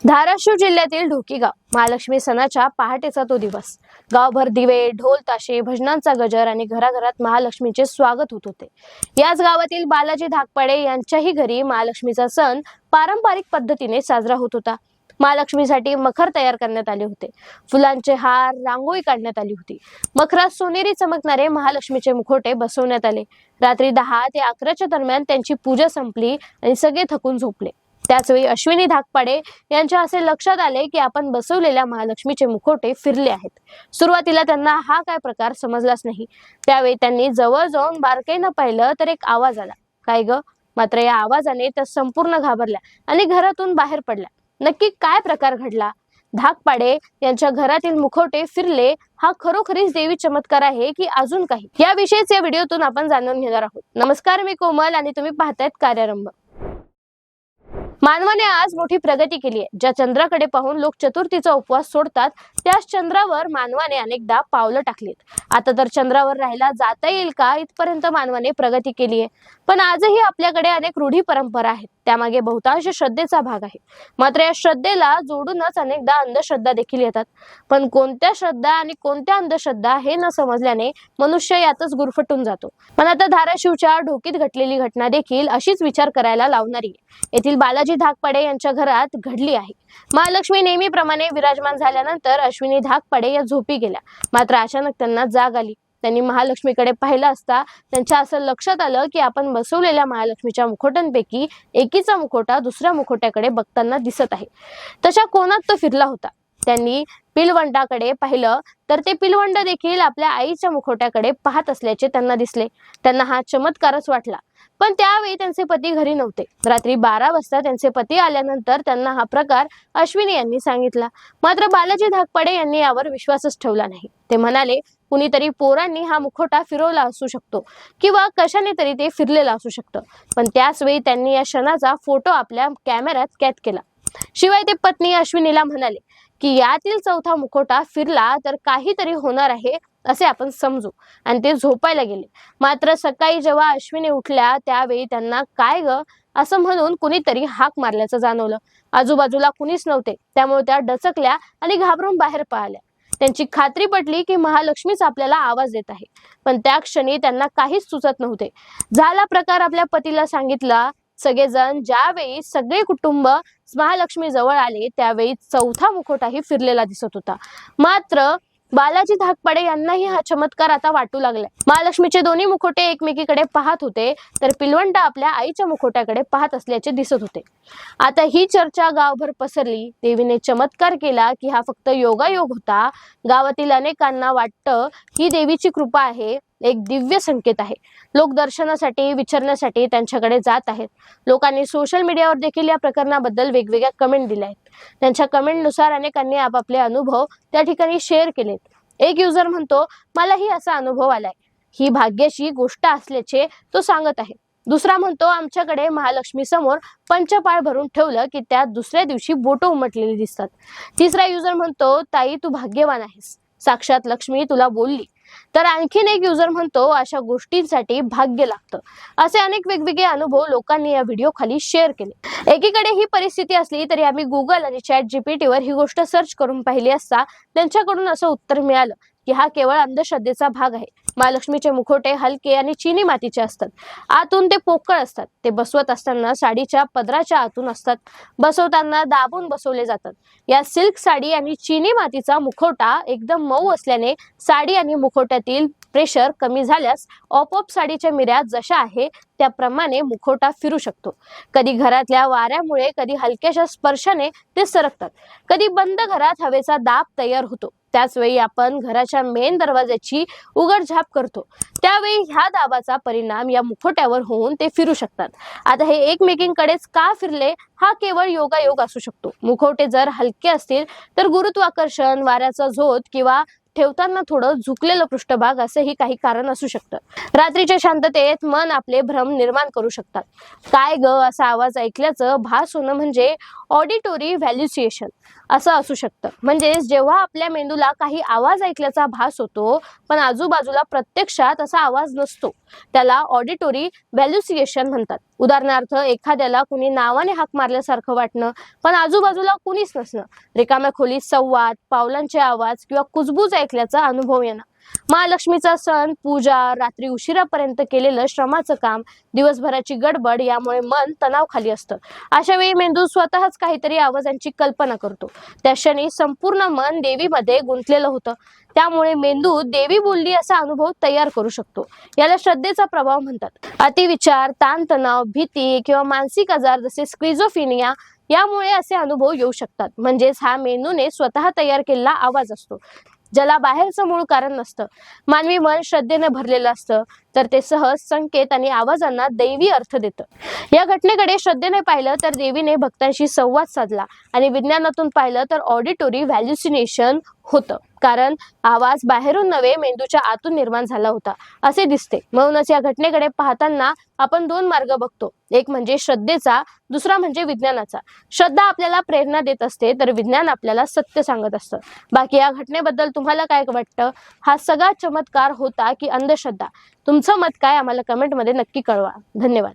धाराशिव जिल्ह्यातील ढोकीगाव महालक्ष्मी सणाच्या पहाटेचा तो दिवस. गावभर दिवे ढोल ताशे भजनांचा गजर आणि घराघरात महालक्ष्मीचे स्वागत होत होते. याच गावातील बालाजी धाकपाडे यांच्याही घरी महालक्ष्मीचा सण पारंपरिक पद्धतीने साजरा होत होता. महालक्ष्मीसाठी मखर तयार करण्यात आले होते. फुलांचे हार रांगोळी काढण्यात आली होती. मखरात सोनेरी चमकणारे महालक्ष्मीचे मुखोटे बसवण्यात आले. रात्री दहा ते अकराच्या दरम्यान त्यांची पूजा संपली आणि सगळे थकून झोपले. त्याचवेळी अश्विनी धाकपाडे यांच्या असे लक्षात आले की आपण बसवलेल्या महालक्ष्मीचे मुखोटे फिरले आहेत. सुरुवातीला त्यांना हा काय प्रकार समजलाच नाही. त्यावेळी त्यांनी जवळ जाऊन बारकाईनं पाहिलं तर एक आवाज आला. काय ग? मात्र या आवाजाने त्या संपूर्ण घाबरल्या आणि घरातून बाहेर पडल्या. नक्की काय प्रकार घडला? धाकपाडे यांच्या घरातील मुखवटे फिरले हा खरोखरीच देवी चमत्कार आहे की अजून काही? याविषयीच या व्हिडिओतून आपण जाणून घेणार आहोत. नमस्कार मी कोमल आणि तुम्ही पाहतायत कार्यारंभ. मानवाने आज मोठी प्रगती केली आहे. ज्या चंद्राकडे पाहून लोक चतुर्थीचा उपवास सोडतात त्याच चंद्रावर मानवाने अनेकदा पावलं टाकलीत. आता तर चंद्रावर राहायला जाता येईल का? इथपर्यंत मानवाने प्रगती केली आहे. पण आजही आपल्याकडे अनेक रूढी परंपरा आहेत. त्यामागे बहुतांश श्रद्धेचा भाग आहे. मात्र या श्रद्धेला जोडूनच अनेकदा अंधश्रद्धा देखील येतात. पण कोणत्या श्रद्धा आणि कोणत्या अंधश्रद्धा हे न समजल्याने मनुष्य यातच गुरफटून जातो. पण आता धाराशिवच्या ढोकीत घटलेली घटना देखील अशीच विचार करायला लावणारी आहे. येथील बालाजी धाकपाडे यांच्या घरात घडली आहे. महालक्ष्मी नेहमीप्रमाणे विराजमान झाल्यानंतर अश्विनी धाकपाडे या झोपी गेल्या. मात्र अचानक त्यांना जाग आली. त्यांनी महालक्ष्मीकडे पाहिलं असता त्यांच्या असं लक्षात आलं की आपण बसवलेल्या महालक्ष्मीच्या मुखोट्यांपैकी एकीचा मुखोटा दुसऱ्या मुखोट्याकडे बघताना दिसत आहे. तशा कोणात तो फिरला होता? त्यांनी पिलवंडाकडे पाहिलं तर ते पिलवंड देखील आपल्या आईच्या मुखोट्याकडे पाहत असल्याचे त्यांना दिसले. त्यांना हा चमत्कारच वाटला. पण त्यावेळी त्यांचे पती घरी नव्हते. रात्री बारा वाजता त्यांचे पती आल्यानंतर त्यांना हा प्रकार अश्विनी यांनी सांगितला. मात्र बालाजी धाकपडे यांनी यावर विश्वासच ठेवला नाही. ते म्हणाले कुणीतरी पोरांनी हा मुखोटा फिरवला असू शकतो किंवा कशाने तरी ते फिरलेलं असू शकतं. पण त्याच वेळी त्यांनी या क्षणाचा फोटो आपल्या कॅमेऱ्यात कैद केला. शिवाय ते पत्नी अश्विनीला म्हणाले की यातील चौथा मुखोटा फिरला तर काहीतरी होणार आहे असे आपण समजू. आणि ते झोपायला गेले. मात्र सकाळी जेव्हा अश्विनी उठल्या त्यावेळी त्यांना काय ग? असं म्हणून कुणीतरी हाक मारल्याचं जाणवलं. आजूबाजूला कुणीच नव्हते. त्यामुळे त्या डचकल्या आणि घाबरून बाहेर पळाल्या. त्यांची खात्री पटली की महालक्ष्मीच आपल्याला आवाज देत आहे. पण त्या क्षणी त्यांना काहीच सुचत नव्हते. झाला प्रकार आपल्या पतीला सांगितला सगळेजण ज्यावेळी सगळे कुटुंब महालक्ष्मी जवळ आले त्यावेळी चौथा मुखोटाही फिरलेला दिसत होता. मात्र बालाजी धाकपाडे यांनाही हा चमत्कार आता वाटू लागलाय. महालक्ष्मीचे दोन्ही मुखोटे एकमेकीकडे पाहत होते तर पिलवंड आपल्या आईच्या मुखोट्याकडे पाहत असल्याचे दिसत होते. आता ही चर्चा गावभर पसरली. देवीने चमत्कार केला की हा फक्त योगायोग होता. गावातील अनेकांना वाटतं ही देवीची कृपा आहे. एक दिव्य संकेत आहे. लोक दर्शनासाठी विचारण्यासाठी त्यांच्याकडे जात आहेत. लोकांनी सोशल मीडियावर देखील या प्रकरणाबद्दल वेगवेगळ्या कमेंट दिल्या आहेत. त्यांच्या कमेंटनुसार अनेकांनी आपापले अनुभव त्या ठिकाणी शेअर केलेत. एक युजर म्हणतो मलाही असा अनुभव आलाय. ही भाग्याची गोष्ट असल्याचे तो सांगत आहे. दुसरा म्हणतो आमच्याकडे महालक्ष्मी समोर पंचपाळ भरून ठेवलं की त्यात दुसऱ्या दिवशी बोटं उमटलेली दिसतात. तिसरा युजर म्हणतो ताई तू भाग्यवान आहेस. साक्षात लक्ष्मी तुला बोलली. तर आणखीन एक युजर म्हणतो अशा गोष्टींसाठी भाग्य लागतं. असे अनेक वेगवेगळे अनुभव लोकांनी या व्हिडिओ खाली शेअर केले. एकीकडे ही परिस्थिती असली तरी आम्ही गुगल आणि चॅट जीपीटीवर ही गोष्ट सर्च करून पाहिली असता त्यांच्याकडून असं उत्तर मिळालं की हा केवळ अंधश्रद्धेचा भाग आहे. महालक्ष्मीचे मुखोटे हलके आणि चिनी मातीचे असतात. आतून ते पोकळ असतात. ते बसवत असताना साडीच्या पदराच्या आतून असतात. बसवताना दाबून बसवले जातात. या सिल्क साडी आणि चिनी मातीचा मुखवटा एकदम मऊ असल्याने साडी आणि मुखवट्यातील प्रेशर कमी झाल्यास ऑपऑप साडीच्या मिऱ्या जशा आहे त्याप्रमाणे मुखवटा फिरू शकतो. कधी घरातल्या वाऱ्यामुळे कधी हलक्याशा स्पर्शाने ते सरकतात. कधी बंद घरात हवेचा दाब तयार होतो. त्याच वेळी आपण घराच्या मेन दरवाजाची उघडझाप करतो. त्यावेळी ह्या दाबाचा परिणाम या मुखवट्यावर होऊन ते फिरू शकतात. आता हे एकमेकींकडेच का फिरले? हा केवळ योगायोग असू शकतो. मुखवटे जर हलके असतील तर गुरुत्वाकर्षण वाऱ्याचा झोत किंवा ठेवताना थोडं झुकलेलं पृष्ठभाग असंही काही कारण असू शकतं. रात्रीच्या शांततेत मन आपले भ्रम निर्माण करू शकतात. काय ग? असा आवाज ऐकल्याचं भास होणं म्हणजे ऑडिटोरी व्हॅल्युसिएशन असं असू शकतं. म्हणजेच जेव्हा आपल्या मेंदूला काही आवाज ऐकल्याचा भास होतो पण आजूबाजूला प्रत्यक्षात असा आवाज नसतो. त्याला ऑडिटोरी व्हॅल्युसिएशन म्हणतात. उदाहरणार्थ एखाद्याला कुणी नावाने हाक मारल्यासारखं वाटणं पण आजूबाजूला कुणीच नसणं. रिकाम्या खोलीत संवाद पावलांचे आवाज किंवा कुजबूज ऐकल्याचा अनुभव येणं. महालक्ष्मीचा सण पूजा रात्री उशिरापर्यंत केलेलं श्रमाचं काम दिवसभराची गडबड यामुळे मन तणावखाली असतं. अशा वेळी मेंदू स्वतःच काहीतरी आवाजांची कल्पना करतो. त्या क्षणी संपूर्ण मन देवीमध्ये गुंतलेलं होतं. त्यामुळे मेंदू देवी बोलली असा अनुभव तयार करू शकतो. याला श्रद्धेचा प्रभाव म्हणतात. अतिविचार ताणतणाव भीती किंवा मानसिक आजार जसे स्क्रिझोफिनिया यामुळे असे अनुभव येऊ शकतात. म्हणजेच हा मेंदूने स्वतः तयार केलेला आवाज असतो. ज्याला बाहेरचं मूळ कारण नसतं. मानवी मन श्रद्धेने भरलेलं असतं. तर ते सहज संकेत आणि आवाजांना दैवी अर्थ देतं. या घटनेकडे श्रद्धेने पाहिलं तर देवीने भक्तांशी संवाद साधला आणि विज्ञानातून पाहिलं तर ऑडिटोरी व्हॅल्युसिनेशन होतं. कारण आवाज बाहेरून नव्हे मेंदूच्या आतून निर्माण झाला होता. असे दिसते. म्हणूनच या घटनेकडे पाहताना आपण दोन मार्ग बघतो. एक म्हणजे श्रद्धेचा दुसरा म्हणजे विज्ञानाचा. श्रद्धा आपल्याला प्रेरणा देत असते तर विज्ञान आपल्याला सत्य सांगत असतं. बाकी या घटनेबद्दल तुम्हाला काय वाटतं? हा सगळा चमत्कार होता की अंधश्रद्धा? तुमचं मत काय? आम्हाला कमेंटमध्ये नक्की कळवा. धन्यवाद.